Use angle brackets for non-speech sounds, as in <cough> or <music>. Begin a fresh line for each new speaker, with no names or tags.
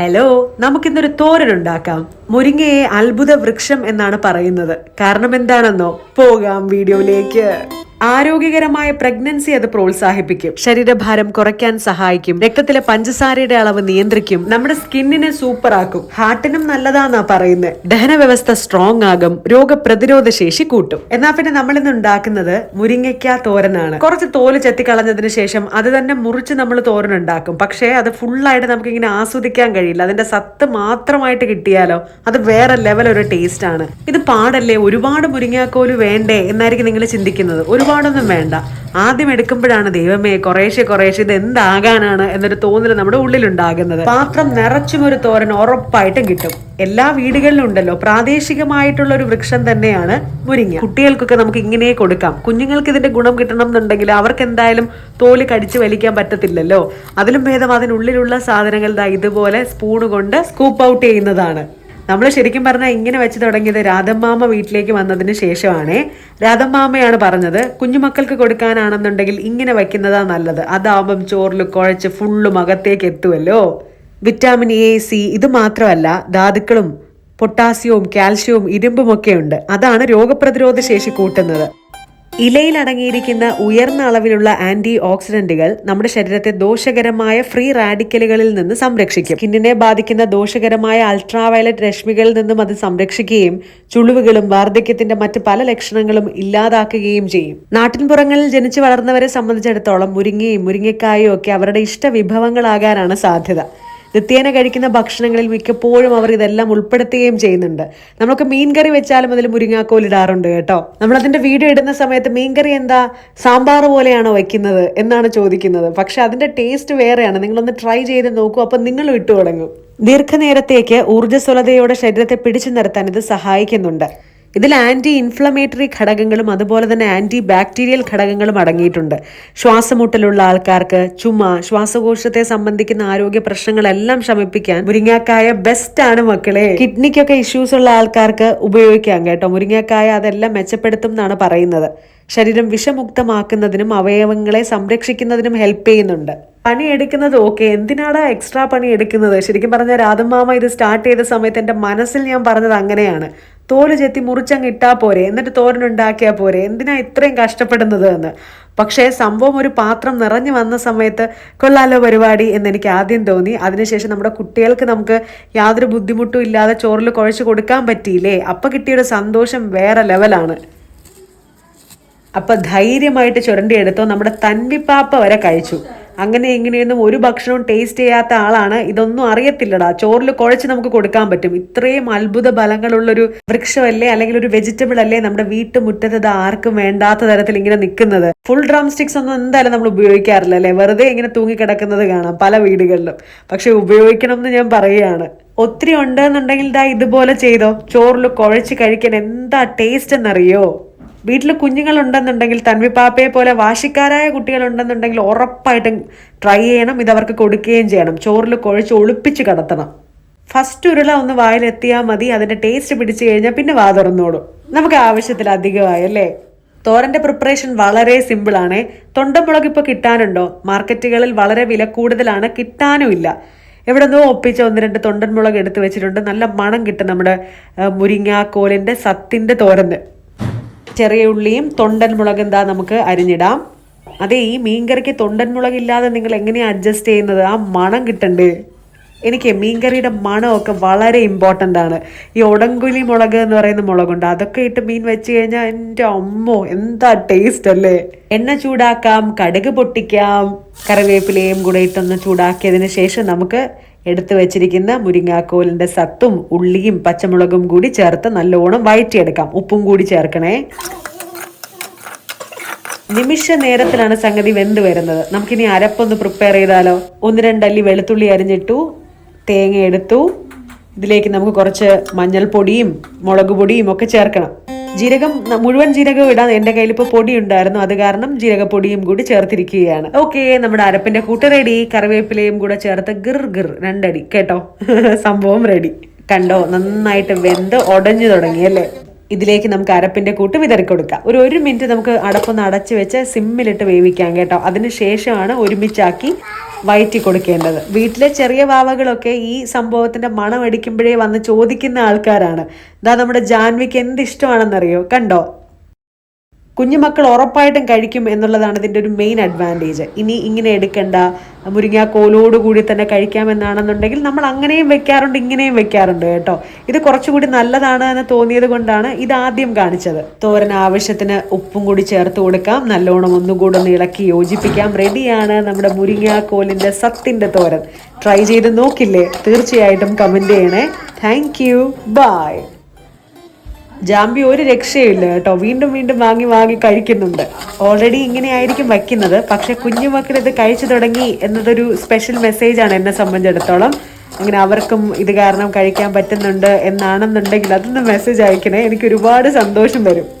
Hello നമുക്കിന്നൊരു തോരൻ ഉണ്ടാക്കാം. മുരിങ്ങയെ അത്ഭുത വൃക്ഷം എന്നാണ് പറയുന്നത്. കാരണം എന്താണെന്നോ? പോകാം വീഡിയോയിലേക്ക്. ആരോഗ്യകരമായ പ്രഗ്നൻസി അത് പ്രോത്സാഹിപ്പിക്കും. ശരീരഭാരം കുറയ്ക്കാൻ സഹായിക്കും. രക്തത്തിലെ പഞ്ചസാരയുടെ അളവ് നിയന്ത്രിക്കും. നമ്മുടെ സ്കിന്നിനെ സൂപ്പർ ആക്കും ഹാർട്ടിനും നല്ലതാന്നാ പറയുന്നത് ദഹന വ്യവസ്ഥ സ്ട്രോങ് ആകും രോഗപ്രതിരോധ ശേഷി കൂട്ടും. എന്നാ പിന്നെ നമ്മൾ ഇന്ന് ഉണ്ടാക്കുന്നത് മുരിങ്ങയ്ക്ക തോരനാണ്. കുറച്ച് തോൽ ചെത്തി കളഞ്ഞതിന് ശേഷം അത് തന്നെ മുറിച്ച് നമ്മൾ തോരൻ ഉണ്ടാക്കും. പക്ഷേ അത് ഫുള്ളായിട്ട് നമുക്ക് ഇങ്ങനെ ആസ്വദിക്കാൻ കഴിയില്ല. അതിന്റെ സത്ത് മാത്രമായിട്ട് കിട്ടിയാലോ അത് വേറെ ലെവൽ ഒരു ടേസ്റ്റ് ആണ് ഇത് പാടല്ലേ? ഒരുപാട് മുരിങ്ങാക്കോൽ വേണ്ടേ എന്നായിരിക്കും നിങ്ങൾ ചിന്തിക്കുന്നത്. ഒരുപാടൊന്നും വേണ്ട. ആദ്യം എടുക്കുമ്പോഴാണ് ദൈവമേ കുറേശ്ശെ കുറേശ്ശെ ഇത് എന്താകാനാണ് എന്നൊരു തോന്നൽ നമ്മുടെ ഉള്ളിലുണ്ടാകുന്നത്. പാത്രം നിറച്ചും ഒരു തോരൻ ഉറപ്പായിട്ടും കിട്ടും. എല്ലാ വീടുകളിലും ഉണ്ടല്ലോ പ്രാദേശികമായിട്ടുള്ള ഒരു വൃക്ഷം തന്നെയാണ് മുരിങ്ങ. കുട്ടികൾക്കൊക്കെ നമുക്ക് ഇങ്ങനെ കൊടുക്കാം. കുഞ്ഞുങ്ങൾക്ക് ഇതിന്റെ ഗുണം കിട്ടണം എന്നുണ്ടെങ്കിൽ അവർക്ക് എന്തായാലും തോൽ കടിച്ച് വലിക്കാൻ പറ്റത്തില്ലല്ലോ. അതിലും ഭേദം അതിനുള്ളിലുള്ള സാധനങ്ങൾ ദാ ഇതുപോലെ സ്പൂണ് കൊണ്ട് സ്കൂപ്പ് ഔട്ട് ചെയ്യുന്നതാണ്. നമ്മൾ ശരിക്കും പറഞ്ഞാൽ ഇങ്ങനെ വെച്ച് തുടങ്ങിയത് രാധമ്മാമ വീട്ടിലേക്ക് വന്നതിന് ശേഷമാണേ. രാധമ്മാമയാണ് പറഞ്ഞത് കുഞ്ഞുമക്കൾക്ക് കൊടുക്കാനാണെന്നുണ്ടെങ്കിൽ ഇങ്ങനെ വയ്ക്കുന്നതാ നല്ലത്. അതാവുമ്പം ചോറിൽ കുഴച്ച് ഫുള്ളും അകത്തേക്ക് എത്തുമല്ലോ വിറ്റാമിൻ എ സി ഇത് മാത്രമല്ല ധാതുക്കളും പൊട്ടാസ്യവും കാൽഷ്യവും ഇരുമ്പുമൊക്കെ ഉണ്ട് അതാണ് രോഗപ്രതിരോധ ശേഷി കൂട്ടുന്നത്. ഇലയിൽ അടങ്ങിയിരിക്കുന്ന ഉയർന്ന അളവിലുള്ള ആന്റി ഓക്സിഡന്റുകൾ നമ്മുടെ ശരീരത്തെ ദോഷകരമായ ഫ്രീ റാഡിക്കലുകളിൽ നിന്ന് സംരക്ഷിക്കും. സ്കിന്നിനെ ബാധിക്കുന്ന ദോഷകരമായ അൾട്രാവയലറ്റ് രശ്മികളിൽ നിന്നും അത് സംരക്ഷിക്കുകയും ചുളിവുകളും വാർദ്ധക്യത്തിന്റെ മറ്റ് പല ലക്ഷണങ്ങളും ഇല്ലാതാക്കുകയും ചെയ്യും. നാട്ടിൻപുറങ്ങളിൽ ജനിച്ചു വളർന്നവരെ സംബന്ധിച്ചിടത്തോളം മുരിങ്ങയും മുരിങ്ങക്കായും ഒക്കെ അവരുടെ ഇഷ്ട വിഭവങ്ങളാകാനാണ് സാധ്യത. നിത്യേന കഴിക്കുന്ന ഭക്ഷണങ്ങളിൽ മിക്കപ്പോഴും അവർ ഇതെല്ലാം ഉൾപ്പെടുത്തുകയും ചെയ്യുന്നുണ്ട്. നമ്മളൊക്കെ മീൻകറി വെച്ചാലും അതിൽ മുരിങ്ങാക്കോൽ ഇടാറുണ്ട് കേട്ടോ. നമ്മൾ അതിന്റെ വീഡിയോ ഇടുന്ന സമയത്ത് മീൻകറി എന്താ? സാമ്പാർ പോലെയാണോ വെക്കുന്നത് എന്നാണ് ചോദിക്കുന്നത്. പക്ഷെ അതിന്റെ ടേസ്റ്റ് വേറെയാണ്. നിങ്ങളൊന്ന് ട്രൈ ചെയ്ത് നോക്കൂ. അപ്പം നിങ്ങളും ഇട്ടു തുടങ്ങും. ദീർഘനേരത്തേക്ക് ഊർജസ്വലതയോടെ ശരീരത്തെ പിടിച്ചു നിർത്താൻ ഇത് സഹായിക്കുന്നുണ്ട്. ഇതിൽ ആന്റി ഇൻഫ്ലമേറ്ററി ഘടകങ്ങളും അതുപോലെ തന്നെ ആന്റി ബാക്ടീരിയൽ ഘടകങ്ങളും അടങ്ങിയിട്ടുണ്ട്. ശ്വാസമുട്ടലുള്ള ആൾക്കാർക്ക് ചുമ ശ്വാസകോശത്തെ സംബന്ധിക്കുന്ന ആരോഗ്യ പ്രശ്നങ്ങളെല്ലാം ശമിപ്പിക്കാൻ മുരിങ്ങാക്കായ ബെസ്റ്റ് ആണ് മക്കളെ. കിഡ്നിക്കൊക്കെ ഇഷ്യൂസ് ഉള്ള ആൾക്കാർക്ക് ഉപയോഗിക്കാം കേട്ടോ. മുരിങ്ങാക്കായ അതെല്ലാം മെച്ചപ്പെടുത്തും എന്നാണ് പറയുന്നത്. ശരീരം വിഷമുക്തമാക്കുന്നതിനും അവയവങ്ങളെ സംരക്ഷിക്കുന്നതിനും ഹെൽപ്പ് ചെയ്യുന്നുണ്ട്. പണി എടുക്കുന്നത് ഓക്കെ എന്തിനാടാ എക്സ്ട്രാ പണി എടുക്കുന്നത് ശരിക്കും പറഞ്ഞാൽ രാധമാമ ഇത് സ്റ്റാർട്ട് ചെയ്ത സമയത്ത് എന്റെ മനസ്സിൽ ഞാൻ പറഞ്ഞത് അങ്ങനെയാണ്. തോൽ ചെത്തി മുറിച്ചങ്ങ് ഇട്ടാ പോരെ എന്നിട്ട് തോരനുണ്ടാക്കിയാൽ പോരെ എന്തിനാ ഇത്രയും കഷ്ടപ്പെടുന്നത് എന്ന്. പക്ഷേ സംഭവം ഒരു പാത്രം നിറഞ്ഞു വന്ന സമയത്ത് കൊള്ളാലോ പരിപാടി എന്ന് എനിക്ക് ആദ്യം തോന്നി. അതിനുശേഷം നമ്മുടെ കുട്ടികൾക്ക് നമുക്ക് യാതൊരു ബുദ്ധിമുട്ടും ഇല്ലാതെ ചോറിൽ കുഴച്ച് കൊടുക്കാൻ പറ്റിയില്ലേ? അപ്പം കിട്ടിയൊരു സന്തോഷം വേറെ ലെവലാണ്. അപ്പം ധൈര്യമായിട്ട് ചുരണ്ടിയെടുത്തോ നമ്മുടെ തൻവിപ്പാപ്പ വരെ കഴിച്ചു. അങ്ങനെ ഇങ്ങനെയൊന്നും ഒരു ഭക്ഷണവും ടേസ്റ്റ് ചെയ്യാത്ത ആളാണ്. ഇതൊന്നും അറിയത്തില്ലടാ. ചോറിൽ കുഴച്ച് നമുക്ക് കൊടുക്കാൻ പറ്റും. ഇത്രയും അത്ഭുത ഫലങ്ങളുള്ളൊരു വൃക്ഷമല്ലേ? അല്ലെങ്കിൽ ഒരു വെജിറ്റബിൾ അല്ലേ നമ്മുടെ വീട്ടുമുറ്റത്ത് ഇത് ആർക്കും വേണ്ടാത്ത തരത്തിൽ ഇങ്ങനെ നിൽക്കുന്നത് ഫുൾ ഡ്രം സ്റ്റിക്സ് ഒന്നും എന്തായാലും നമ്മൾ ഉപയോഗിക്കാറില്ല അല്ലേ? വെറുതെ ഇങ്ങനെ തൂങ്ങിക്കിടക്കുന്നത് കാണാം പല വീടുകളിലും. പക്ഷെ ഉപയോഗിക്കണം എന്ന് ഞാൻ പറയുകയാണ്. ഒത്തിരി ഉണ്ടെന്നുണ്ടെങ്കിൽ ദാ ഇതുപോലെ ചെയ്തോ? ചോറിൽ കുഴച്ച് കഴിക്കാൻ എന്താ ടേസ്റ്റ് എന്നറിയോ? വീട്ടിൽ കുഞ്ഞുങ്ങളുണ്ടെന്നുണ്ടെങ്കിൽ തൻവി പാപ്പയെ പോലെ വാശിക്കാരായ കുട്ടികളുണ്ടെന്നുണ്ടെങ്കിൽ ഉറപ്പായിട്ടും ട്രൈ ചെയ്യണം. ഇതവർക്ക് കൊടുക്കുകയും ചെയ്യണം. ചോറിൽ കുഴച്ച് ഒളിപ്പിച്ച് കടത്തണം. ഫസ്റ്റ് ഉരുള ഒന്ന് വായിലെത്തിയാൽ മതി. അതിന്റെ ടേസ്റ്റ് പിടിച്ചു കഴിഞ്ഞാൽ പിന്നെ വാ തുറന്നോടും നമുക്ക് ആവശ്യത്തിൽ അധികമായി അല്ലേ? തോരന്റെ പ്രിപ്പറേഷൻ വളരെ സിമ്പിൾ ആണ്. തൊണ്ടമുളക് ഇപ്പോൾ കിട്ടാനുണ്ടോ? മാർക്കറ്റുകളിൽ വളരെ വില കൂടുതലാണ്. കിട്ടാനും ഇല്ല എവിടെ നിന്നോ ഒപ്പിച്ച ഒന്ന് രണ്ട് തൊണ്ടൻ മുളക് എടുത്ത് വെച്ചിട്ടുണ്ട്. നല്ല മണം കിട്ടും നമ്മുടെ മുരിങ്ങാക്കോലിന്റെ മുരിങ്ങാക്കോലിന്റെ സത്തിന്റെ തോരന്. ചെറിയ ഉള്ളിയും തൊണ്ടൻ മുളക് എന്താ നമുക്ക് അരിഞ്ഞിടാം. അതെ ഈ മീൻകറിക്ക് തൊണ്ടൻ മുളക് ഇല്ലാതെ നിങ്ങൾ എങ്ങനെയാണ് അഡ്ജസ്റ്റ് ചെയ്യുന്നത്? ആ മണം കിട്ടണ്ടേ. എനിക്ക് മീൻകറിയുടെ മണമൊക്കെ വളരെ ഇമ്പോർട്ടന്റ് ആണ്. ഈ ഒടങ്കുലി മുളക് എന്ന് പറയുന്ന മുളകുണ്ട്. അതൊക്കെ ഇട്ട് മീൻ വെച്ച് കഴിഞ്ഞാൽ എന്റെ അമ്മോ എന്താ ടേസ്റ്റ് അല്ലേ? എണ്ണ ചൂടാക്കാം കടുക് പൊട്ടിക്കാം കറിവേപ്പിലയും കൂടെ ഇട്ടൊന്ന് ചൂടാക്കിയതിന് ശേഷം നമുക്ക് എടുത്തു വെച്ചിരിക്കുന്ന മുരിങ്ങാക്കോലിന്റെ സത്തും ഉള്ളിയും പച്ചമുളകും കൂടി ചേർത്ത് നല്ലോണം വയറ്റിയെടുക്കാം. ഉപ്പും കൂടി ചേർക്കണേ. നിമിഷ നേരത്തിലാണ് സംഗതി വെന്ത് വരുന്നത്. നമുക്കിനി അരപ്പൊന്ന് പ്രിപ്പയർ ചെയ്താലോ? ഒന്ന് രണ്ടല്ലി വെളുത്തുള്ളി അരിഞ്ഞിട്ടു തേങ്ങ എടുത്തു ഇതിലേക്ക് നമുക്ക് കുറച്ച് മഞ്ഞൾപ്പൊടിയും മുളക് പൊടിയും ഒക്കെ ചേർക്കണം. ജീരകം മുഴുവൻ ജീരകം ഇടാൻ എന്റെ കയ്യിൽ ഇപ്പോൾ പൊടി ഉണ്ടായിരുന്നു അത് കാരണം ജീരകപ്പൊടിയും കൂടി ചേർത്തിരിക്കുകയാണ്. ഓക്കെ നമ്മുടെ അരപ്പിന്റെ കൂട്ട് റെഡി കറിവേപ്പിലയും കൂടെ ചേർത്ത് ഗിർ ഗിർ രണ്ടടി. കേട്ടോ? <laughs> സംഭവം റെഡി കണ്ടോ? നന്നായിട്ട് വെന്ത് ഉടഞ്ഞു തുടങ്ങി അല്ലേ? ഇതിലേക്ക് നമുക്ക് അരപ്പിന്റെ കൂട്ട് വിതറി കൊടുക്കാം. ഒരു ഒരു മിനിറ്റ് നമുക്ക് അടപ്പൊന്ന് അടച്ചു വെച്ച് സിമ്മിലിട്ട് വേവിക്കാം കേട്ടോ? അതിന് ശേഷമാണ് ഒരുമിച്ചാക്കി വയറ്റി കൊടുക്കേണ്ടത്. വീട്ടിലെ ചെറിയ വാവകളൊക്കെ ഈ സംഭവത്തിന്റെ മണം അടിക്കുമ്പോഴേ വന്ന് ചോദിക്കുന്ന ആൾക്കാരാണ്. ഇതാ നമ്മുടെ ജാൻവിക്ക് എന്ത് ഇഷ്ടമാണെന്നറിയോ? കണ്ടോ? കുഞ്ഞുമക്കൾ ഉറപ്പായിട്ടും കഴിക്കും എന്നുള്ളതാണ് ഇതിന്റെ ഒരു മെയിൻ അഡ്വാന്റേജ് ഇനി ഇങ്ങനെ എടുക്കണ്ട. മുരിങ്ങാക്കോലോടുകൂടി തന്നെ കഴിക്കാമെന്നാണെന്നുണ്ടെങ്കിൽ നമ്മൾ അങ്ങനെയും വെക്കാറുണ്ട് ഇങ്ങനെയും വെക്കാറുണ്ട് കേട്ടോ. ഇത് കുറച്ചുകൂടി നല്ലതാണ് എന്ന് തോന്നിയത് കൊണ്ടാണ് ഇത് ആദ്യം കാണിച്ചത്. തോരൻ ആവശ്യത്തിന് ഉപ്പും കൂടി ചേർത്ത് കൊടുക്കാം. നല്ലോണം ഒന്നുകൂടെ ഒന്ന് ഇളക്കി യോജിപ്പിക്കാം. റെഡിയാണ് നമ്മുടെ മുരിങ്ങാക്കോലിന്റെ സത്തിന്റെ തോരൻ. ട്രൈ ചെയ്ത് നോക്കില്ലേ? തീർച്ചയായിട്ടും കമന്റ് ചെയ്യണേ. താങ്ക് യു ബൈ ജാമ്പി ഒരു രക്ഷയില്ല കേട്ടോ. വീണ്ടും വീണ്ടും വാങ്ങി വാങ്ങി കഴിക്കുന്നുണ്ട്. ഓൾറെഡി ഇങ്ങനെ ആയിരിക്കും വയ്ക്കുന്നത്. പക്ഷെ കുഞ്ഞുമക്കൾ ഇത് കഴിച്ചു തുടങ്ങി എന്നതൊരു സ്പെഷ്യൽ മെസ്സേജാണ് എന്നെ സംബന്ധിച്ചിടത്തോളം. അങ്ങനെ അവർക്കും ഇത് കാരണം കഴിക്കാൻ പറ്റുന്നുണ്ട് എന്നാണെന്നുണ്ടെങ്കിൽ അതൊന്ന് മെസ്സേജ് അയക്കണേ. എനിക്ക് ഒരുപാട് സന്തോഷം വരും.